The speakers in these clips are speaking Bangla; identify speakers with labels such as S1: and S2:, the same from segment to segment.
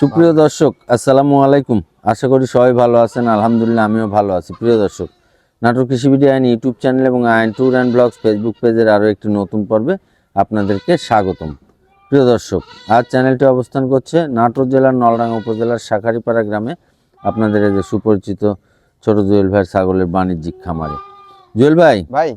S1: সুপ্রিয় দর্শক আসসালামু আলাইকুম। আশা করি সবাই ভালো আছেন। আলহামদুলিল্লাহ আমিও ভালো আছি। প্রিয় দর্শক নাটক কৃষি ভিডিও আইন ইউটিউব চ্যানেল এবং আইন ট্যুর অ্যান্ড ব্লগস ফেসবুক পেজের আরও একটি নতুন পর্বে আপনাদেরকে স্বাগতম। প্রিয় দর্শক আজ চ্যানেলটি অবস্থান করছে নাটোর জেলার নলডাঙ্গা উপজেলার শাখারিপাড়া গ্রামে। আপনাদের এই যে সুপরিচিত ছোট জুয়েল ভাইয়ের ছাগলের বাণিজ্যিক খামারে। জুয়েল ভাই
S2: ভাই।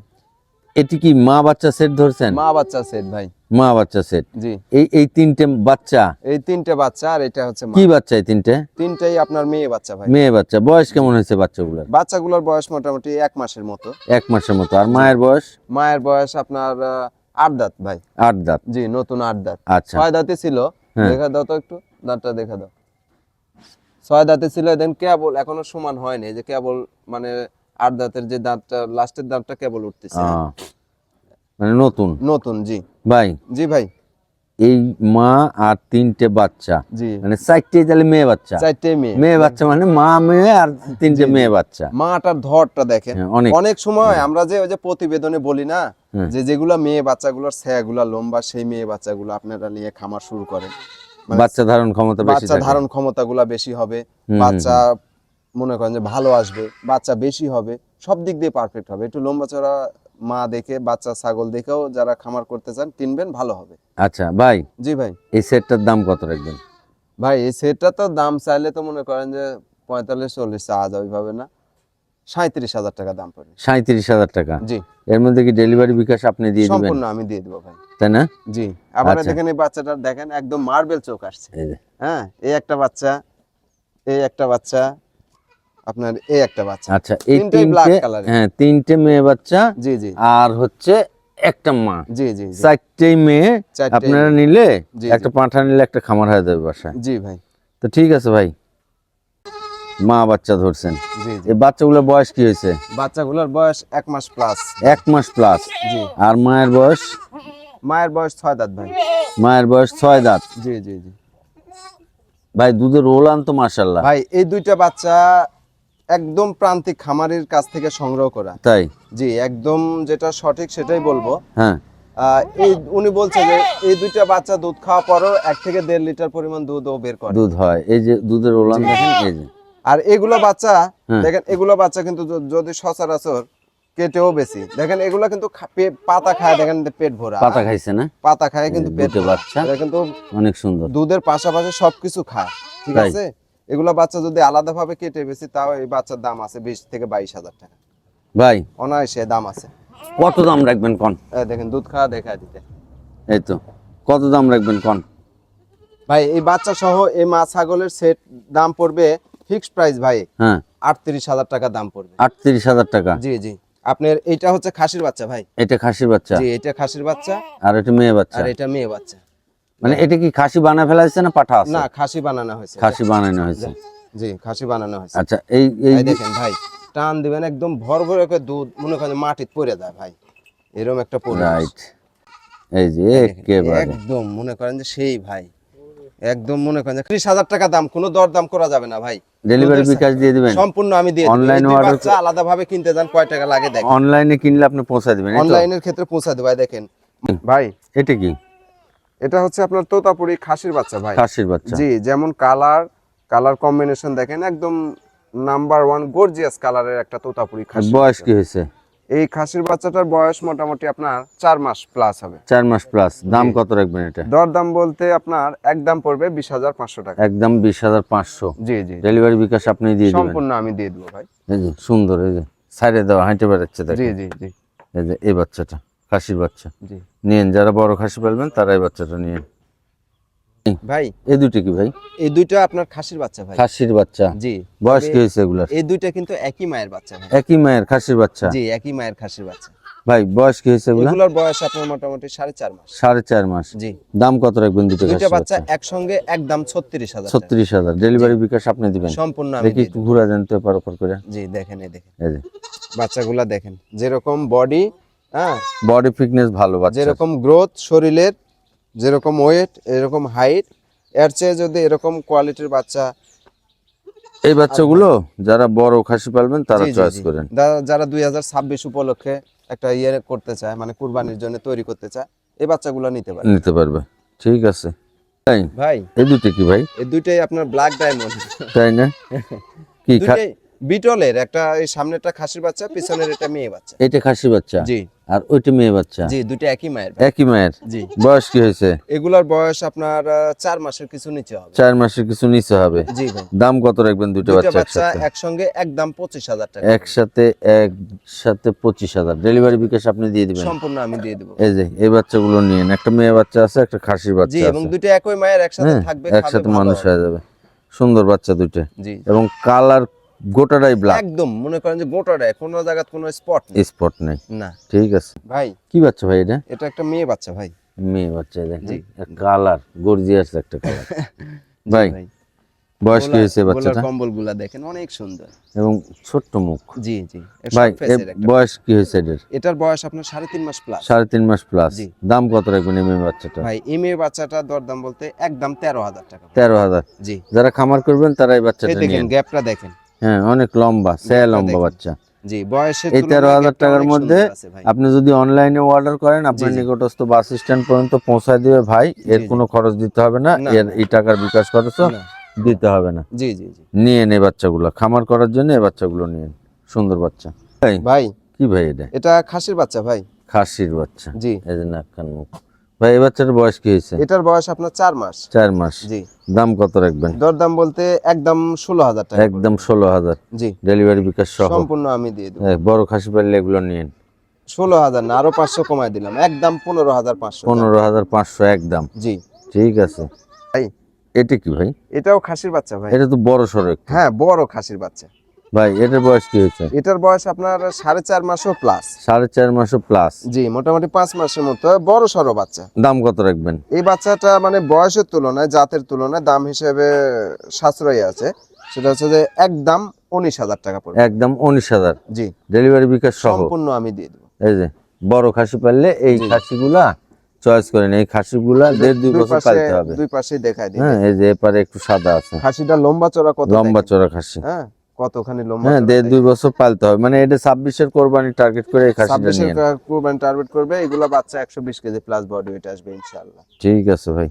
S1: এটি কি মা বাচ্চা সেট ধরছেন?
S2: মা বাচ্চা সেট ভাই।
S1: মা বাচ্চা সেট
S2: জি।
S1: এই এই তিনটে বাচ্চা?
S2: এই তিনটে বাচ্চা আর এটা হচ্ছে।
S1: কি বাচ্চা এই তিনটে?
S2: তিনটেই আপনার মেয়ে বাচ্চা ভাই।
S1: মেয়ে বাচ্চা। বয়স কেমন হয়েছে বাচ্চাগুলোর?
S2: বাচ্চাগুলোর বয়স মোটামুটি এক মাসের মতো।
S1: এক মাসের মতো। আর মায়ের বয়স?
S2: মায়ের বয়স আপনার আট দাঁত ভাই।
S1: আট দাঁত।
S2: জি নতুন আট দাঁত।
S1: আচ্ছা।
S2: ছয় দাঁতে ছিল।
S1: হ্যাঁ।
S2: দেখা দাও তো একটু দাঁতটা দেখা দাও। ছয় দাঁতে ছিল দেন কেবল এখনও সমান হয়নি। যে কেবল মানে আট দাঁতের যে দাঁতটা লাস্টের দাঁতটা কেবল উঠতেছে।
S1: মানে নতুন?
S2: নতুন জি।
S1: ভাই?
S2: জি ভাই।
S1: এই মা আর তিনটে বাচ্চা। মানে চারটে তাহলে মেয়ে বাচ্চা।
S2: চারটে মেয়ে।
S1: মেয়ে বাচ্চা মানে মা মেয়ে আর তিনটে মেয়ে বাচ্চা।
S2: মাটার ধরটা দেখেন।
S1: হ্যাঁ, অনেক।
S2: সময় আমরা যে ওই যে প্রতিবেদনে বলি না যে যেগুলা মেয়ে বাচ্চাগুলোর ছায়াগুলা লম্বা সেই মেয়ে বাচ্চাগুলো আপনারা নিয়ে খামার শুরু করেন। মানে
S1: বাচ্চা ধারণ ক্ষমতা বেশি
S2: বাচ্চা। ধারণ ক্ষমতাগুলা বেশি হবে। বাচ্চা মনে করেন যে ভালো আসবে বাচ্চা বেশি হবে সব দিক দিয়ে পারফেক্ট হবে। একটু লম্বা চড়া মা দেখে বাচ্চা ছাগল দেখেও যারা খামার করতে চান কিনবেন ভালো হবে।
S1: আচ্ছা ভাই
S2: জি ভাই।
S1: এই সেটটার দাম কত রাখবেন?
S2: ভাই এই সেটটা তো দাম চাইলে তো মনে করেন যে পঁয়তাল্লিশ চল্লিশ চাওয়া যাবে ওইভাবে না। সাঁত্রিশ হাজার টাকা দাম পড়বে।
S1: সাঁত্রিশ হাজার টাকা?
S2: জি।
S1: এর মধ্যে কি ডেলিভারি বিকাশ আপনি দিয়ে দিবেন?
S2: সম্পূর্ণ আমি দিয়ে দেবো ভাই।
S1: তাই না?
S2: জি। আবার
S1: আচ্ছা।
S2: দেখেন এই বাচ্চাটার দেখেন একদম মার্বেল চোখ আসছে। হ্যাঁ এই একটা বাচ্চা এই একটা বাচ্চা আপনার এই একটা বাচ্চা।
S1: আচ্ছা এই তিনটে হ্যাঁ তিনটে মেয়ে বাচ্চা
S2: জি জি।
S1: আর হচ্ছে একটা মা।
S2: জি জি
S1: চারটেই মেয়ে আপনারা নিলে একটা পাঁঠা নিলে একটা খামার হয়ে যাবে বাসায়।
S2: জি ভাই।
S1: তো ঠিক আছে ভাই। মা বাচ্চা ধরছেন। এই বাচ্চাগুলোর বয়স কি হয়েছে?
S2: বাচ্চাগুলোর বয়স এক মাস প্লাস
S1: এক মাস প্লাস
S2: জি।
S1: আর মায়ের বয়স?
S2: মায়ের বয়স ছয় দাঁত ভাই।
S1: মায়ের বয়স ছয় দাঁত।
S2: জি জি জি।
S1: ভাই দুধের রোল আনতো মাসাল্লাহ
S2: ভাই এই দুইটা বাচ্চা একদম প্রান্তিক খামারের কাছ থেকে সংগ্রহ করা।
S1: তাই?
S2: জি একদম যেটা সঠিক সেটাই বলব।
S1: হ্যাঁ।
S2: এই উনি বলছে যে এই দুইটা বাচ্চা দুধ খাওয়া পরও এক থেকে দেড় লিটার পরিমাণ দুধ ও বের করে।
S1: দুধ হয়। এই যে দুধের রোল আন দেখেন এই যে।
S2: আর এগুলো বাচ্চা
S1: হ্যাঁ।
S2: দেখেন এগুলো বাচ্চা কিন্তু যদি সচরাচর কেটেও বেশি। দেখেন এগুলো কিন্তু পাতা খায় দেখেন পেট ভরা।
S1: পাতা খাইছে না?
S2: পাতা খায় কিন্তু পেট
S1: বাচ্চা
S2: কিন্তু
S1: অনেক সুন্দর।
S2: দুধের পাশাপাশি সবকিছু খায়। ঠিক আছে? এগুলো বাচ্চা যদি আলাদা ভাবে কেটে বেশি তাও এই বাচ্চার দাম আছে বিশ থেকে বাইশ হাজার টাকা।
S1: ভাই।
S2: অনায়াসে দাম আছে।
S1: কত দাম রাখবেন কন?
S2: দেখেন দুধ খাওয়া দেখা দিতে।
S1: এই তো। কত দাম রাখবেন কন?
S2: ভাই এই বাচ্চা সহ এই মা ছাগলের সেট দাম পড়বে ফিক্সড প্রাইস ভাই।
S1: হ্যাঁ।
S2: আটত্রিশ হাজার টাকা দাম পড়বে।
S1: আটত্রিশ হাজার টাকা।
S2: জি জি। আপনার এটা হচ্ছে খাসির বাচ্চা ভাই।
S1: এটা খাসির বাচ্চা?
S2: জি এটা খাসির বাচ্চা।
S1: আর এটা মেয়ে বাচ্চা?
S2: আর এটা মেয়ে বাচ্চা।
S1: মানে এটা কি খাসি বানা ফেলা হয়েছে না পাঠা আছে?
S2: না খাসি বানানো হয়েছে।
S1: খাসি বানানো হয়েছে।
S2: জি খাসি বানানো হয়েছে।
S1: আচ্ছা এই এই
S2: দেখেন ভাই টান দিবেন একদম ভর ভরে করে দুধ মনে করেন মাটিত পড়ে যায় ভাই। এরকম একটা পরিবেশ
S1: রাইট এই যে একেবারে।
S2: একদম মনে করেন যে সেই ভাই। একদম মনে করেন যে ত্রিশ হাজার টাকা দাম কোনো দর দাম করা যাবে না ভাই।
S1: ডেলিভারি বিকাশ দিয়ে দিবেন?
S2: সম্পূর্ণ আমি দিয়ে অনলাইন বাচ্চা আলাদা ভাবে কিনতে যান কয় টাকা লাগে দেখেন।
S1: অনলাইনে কিনলে আপনি পৌঁছে দিবেন
S2: অনলাইনের ক্ষেত্রে পৌঁছা দেবাই দেখেন। ভাই
S1: এটা কি?
S2: এটা হচ্ছে আপনার তোতাপুরি খাসির বাচ্চা ভাই।
S1: খাসির বাচ্চা।
S2: জি যেমন কালার কালার কম্বিনেশন দেখেন একদম নাম্বার ওয়ান গর্জিয়াস কালারের একটা তোতাপুরি খাসি
S1: বয়স কি হয়েছে?
S2: এই খাসির বাচ্চাটার বয়স মোটামুটি আপনার চার মাস প্লাস হবে।
S1: চার মাস প্লাস দাম। কত রাখবেন এটা?
S2: দরদাম বলতে আপনার একদম পড়বে বিশ হাজার পাঁচশো টাকা।
S1: একদম বিশ হাজার পাঁচশো।
S2: জি জি
S1: ডেলিভারি বিকাশ আপনি দিয়ে দিবেন।
S2: সম্পূর্ণ আমি দিয়ে দেবো ভাই।
S1: এই যে সুন্দর এই যে সাইডে দেওয়া হাঁটে বেড়াচ্ছে
S2: জি জি জি।
S1: এই যে এই বাচ্চাটা। খাসির বাচ্চা।
S2: জি।
S1: নিয়েন যারা বড় খাসি পালবেন তারাই বাচ্চাটা নিয়েন।
S2: ভাই।
S1: এই দুটো কি ভাই?
S2: এই দুইটা আপনার খাসির বাচ্চা ভাই।
S1: খাসির বাচ্চা।
S2: জি।
S1: বয়স কি হয়েছে এগুলার?
S2: এই দুইটা কিন্তু একই মায়ের বাচ্চা ভাই।
S1: একই মায়ের খাসির বাচ্চা?
S2: জি একই মায়ের খাসির বাচ্চা।
S1: ভাই বয়স কি হয়েছে এগুলা
S2: এগুলোর বয়স আপনার মোটামুটি সাড়ে চার মাস।
S1: সাড়ে চার মাস।
S2: জি।
S1: দাম কত রাখবেন দুটো খাসির
S2: বাচ্চা একসঙ্গে একদম ছত্রিশ হাজার টাকা।
S1: ছত্রিশ হাজার। ডেলিভারি বিকাশ আপনি দিবেন।
S2: সম্পূর্ণ আমি
S1: দেখি ঘুরা দেন তো এপার করে।
S2: জি দেখেন এই দেখেন।
S1: এই যে।
S2: বাচ্চাগুলা দেখেন যেরকম বডি হ্যাঁ?
S1: বডি ফিটনেস ভালো
S2: যেরকম গ্রোথ শরীরের যেরকম ওয়েট এরকম হাইট এর চেয়ে যদি এরকম কোয়ালিটির বাচ্চা
S1: এই বাচ্চাগুলো যারা বড় খাসি পালবেন তারা চয়েস করেন।
S2: যারা দুই হাজার ছাব্বিশ উপলক্ষে একটা ইয়ে করতে চায় মানে কুরবানির জন্য তৈরি করতে চায় এই বাচ্চাগুলো নিতে পারে
S1: নিতে পারবে। ঠিক আছে। তাই
S2: ভাই।
S1: এই দুটো কি ভাই?
S2: এই দুইটাই আপনার ব্ল্যাক ডায়মন্ড
S1: তাই না? কি
S2: বিটলের একটা এই সামনেরটা খাসির বাচ্চা পিছনের এটা মেয়ে বাচ্চা।
S1: এটা খাসি বাচ্চা?
S2: জি।
S1: আর ওইটা মেয়ে বাচ্চা?
S2: জি দুটো একই মায়ের
S1: একই মায়ের?
S2: জি।
S1: বয়স কি হয়েছে?
S2: এগুলার বয়স আপনার চার মাসের কিছু নিচে হবে।
S1: চার মাসের কিছু নিচে হবে?
S2: জি ভাই।
S1: দাম কত রাখবেন দুটো বাচ্চা
S2: বাচ্চা
S1: একসাথে?
S2: একসঙ্গে একদম পঁচিশ হাজার টাকা।
S1: একসাথে একসাথে পঁচিশ হাজার। ডেলিভারি বিকাশ আপনি দিয়ে দিবেন?
S2: সম্পূর্ণ আমি দিয়ে দেবো।
S1: এই যে এই বাচ্চাগুলো নিয়েন একটা মেয়ে বাচ্চা আছে একটা খাসি খাসির
S2: জি এবং দুটো একই মায়ের একসাথে
S1: হ্যাঁ
S2: থাকবে
S1: একসাথে মানুষ হয়ে যাবে। সুন্দর বাচ্চা দুইটা।
S2: জি।
S1: এবং কালার গোটাটাই ব্ল্যাক
S2: একদম মনে করেন যে কোনো জায়গায় কোনো স্পট নেই।
S1: স্পট নেই।
S2: না।
S1: ঠিক আছে।
S2: ভাই।
S1: কি বাচ্চা ভাই এটা?
S2: এটা একটা মেয়ে বাচ্চা ভাই।
S1: মেয়ে বাচ্চা দেখেন। কালার গর্জিয়াস একটা কালার ভাই বয়স কি হয়েছে বাচ্চাটা?
S2: কম্বলগুলা দেখেন অনেক সুন্দর।
S1: এবং ছোট্ট মুখ।
S2: জি জি।
S1: ভাই বয়স কি হয়েছে এটার?
S2: এটার বয়স আপনার সাড়ে তিন মাস প্লাস
S1: সাড়ে তিন মাস প্লাস। দাম কত রাখবেন এই মেয়ে বাচ্চাটা?
S2: ভাই এই মেয়ে বাচ্চাটা দরদাম বলতে একদম তেরো হাজার টাকা।
S1: তেরো হাজার।
S2: জি।
S1: যারা খামার করবেন তারা এই বাচ্চাটা
S2: দেখেন গ্যাপটা দেখেন।
S1: হ্যাঁ অনেক লম্বা সে লম্বা বাচ্চা।
S2: জি বয়সের
S1: এই 13,000
S2: গ্যাপটা
S1: টাকার মধ্যে। আপনি যদি অনলাইনে অর্ডার করেন আপনার। নিকটস্থ বাস স্ট্যান্ড পর্যন্ত পৌঁছায় দিবে ভাই। এর। কোনো খরচ দিতে হবে না।
S2: না,
S1: এর এই টাকার বিকাশ খরচও
S2: না,
S1: দিতে হবে না।
S2: জি জি জি।
S1: নিয়ে এই বাচ্চাগুলো। খামার করার জন্য এই বাচ্চাগুলো নিয়ে সুন্দর বাচ্চা। ভাই
S2: ভাই
S1: কি ভাই এটা?
S2: এটা খাসির বাচ্চা ভাই।
S1: খাসির বাচ্চা।
S2: জি।
S1: এই যে নাক কান মুখ। ভাই এই বাচ্চাটার বয়স কি হয়েছে?
S2: এটার বয়স আপনার চার মাস।
S1: চার মাস।
S2: জি।
S1: দাম কত রাখবেন?
S2: দরদাম বলতে একদম ষোলো হাজার টাকা
S1: একদম ষোলো হাজার।
S2: জি।
S1: ডেলিভারি বিকাশ সহ।
S2: সম্পূর্ণ আমি দিয়ে দেবো।
S1: হ্যাঁ, বড় খাসি পাইলে এগুলো নিন।
S2: ষোলো হাজার না আরও পাঁচশো কমায় দিলাম। একদম পনেরো হাজার পাঁচশো।
S1: পনেরো হাজার পাঁচশো একদম।
S2: জি।
S1: ঠিক আছে।
S2: ভাই।
S1: এটা কি ভাই?
S2: এটাও খাসির বাচ্চা ভাই।
S1: এটা তো বড় সড়ো একটু।
S2: হ্যাঁ বড় খাসির বাচ্চা।
S1: ভাই এটার বয়স কি হয়েছে?
S2: এটার বয়স আপনার সাড়ে চার মাসও প্লাস
S1: সাড়ে চার মাসও প্লাস
S2: জি মোটামুটি পাঁচ মাসের মতো। বড় সড়ো বাচ্চা।
S1: দাম কত রাখবেন?
S2: এই বাচ্চাটা মানে বয়সের তুলনায় জাতের তুলনায় দাম হিসেবে সাশ্রয়ী আছে। সেটা হচ্ছে যে একদম উনিশ হাজার টাকা পড়বে।
S1: একদম উনিশ হাজার।
S2: জি।
S1: ডেলিভারি বিকাশ সহ।
S2: সম্পূর্ণ আমি দিয়ে দেবো।
S1: এই যে বড় খাসি পারলে এই। খাসিগুলা চয়েস করেন এই খাসিগুলা দেড় দুই বছর
S2: পাশে
S1: পালতে হবে।
S2: দুই পাশেই দেখাই দিই।
S1: হ্যাঁ এই যে এপারে একটু সাদা আছে।
S2: খাসিটা লম্বা চড়া কত
S1: লম্বা? চড়া খাসি।
S2: হ্যাঁ। কতখানি লম্বা
S1: হ্যাঁ দেড় দুই বছর পালতে হবে। মানে এটা ছাব্বিশের কোরবানি টার্গেট করে এই খাসিটা নিয়ে
S2: কুরবানি টার্গেট করবে এগুলা বাচ্চা একশো বিশ কেজি প্লাস বডি ওয়েট আসবে ইনশাআল্লাহ।
S1: ঠিক আছে ভাই।